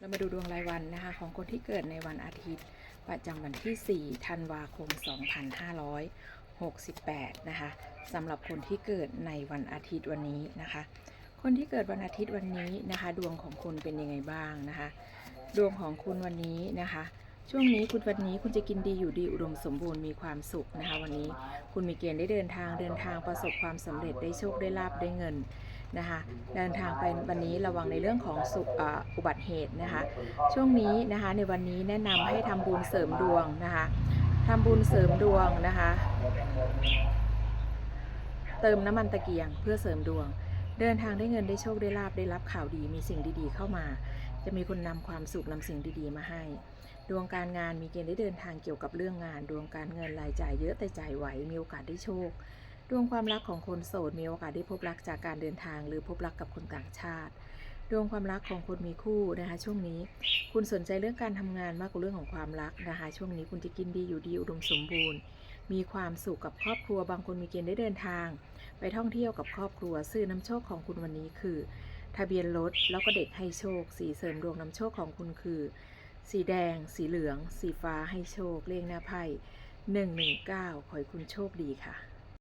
เรามาดูดวงรายวันนะคะของคนที่เกิดในวันอาทิตย์ ประจำวันที่ 4 ธันวาคม 2568 นะคะสำหรับคนที่เกิดในวันอาทิตย์วันนี้นะคะ คนที่เกิดวันอาทิตย์วันนี้นะคะ ดวงของคุณเป็นยังไงบ้างนะคะ ดวงของคุณวันนี้นะคะ ช่วงนี้คุณวันนี้คุณจะกินดีอยู่ดีอุดมสมบูรณ์มีความสุขนะคะ วันนี้คุณมีเกณฑ์ได้เดินทางเดินทางประสบความสำเร็จได้โชคได้ลาบได้เงิน นะคะเดินทางไปวันนี้ระวังในเรื่องของสุเอ่ออุบัติเหตุนะคะ ช่วงนี้นะคะในวันนี้แนะนำให้ทำบุญเสริมดวงนะคะทำบุญเสริมดวงนะคะ เติมน้ำมันตะเกียงเพื่อเสริมดวง เดินทางได้เงินได้โชคได้ลาบได้รับข่าวดีมีสิ่งดีๆเข้ามา จะมีคนนำความสุขนำสิ่งดีๆมาให้ ดวงการงานมีเกณฑ์ได้เดินทางเกี่ยวกับเรื่องงาน ดวงการเงินรายจ่ายเยอะแต่จ่ายไหวมีโอกาสได้โชค ดวงความรักของคนโสดมีโอกาสได้พบรักจากการเดินทาง หรือพบรักกับคนต่างชาติ ดวงความรักของคนมีคู่นะคะ ช่วงนี้ คุณสนใจเรื่องการทำงานมากกว่าเรื่องของความรักนะคะ ช่วงนี้คุณจะกินดีอยู่ดีอุดมสมบูรณ์ มีความสุขกับครอบครัว บางคนมีเกณฑ์ได้เดินทาง ไปท่องเที่ยวกับครอบครัว ซื้อน้ำโชคของคุณวันนี้คือ ทะเบียนรถแล้วก็เด็กให้โชค สีเสริมดวงนำโชคของคุณคือ สีแดง สีเหลือง สีฟ้าให้โชคเลขหน้าไพ่119ขอให้คุณโชคดีค่ะ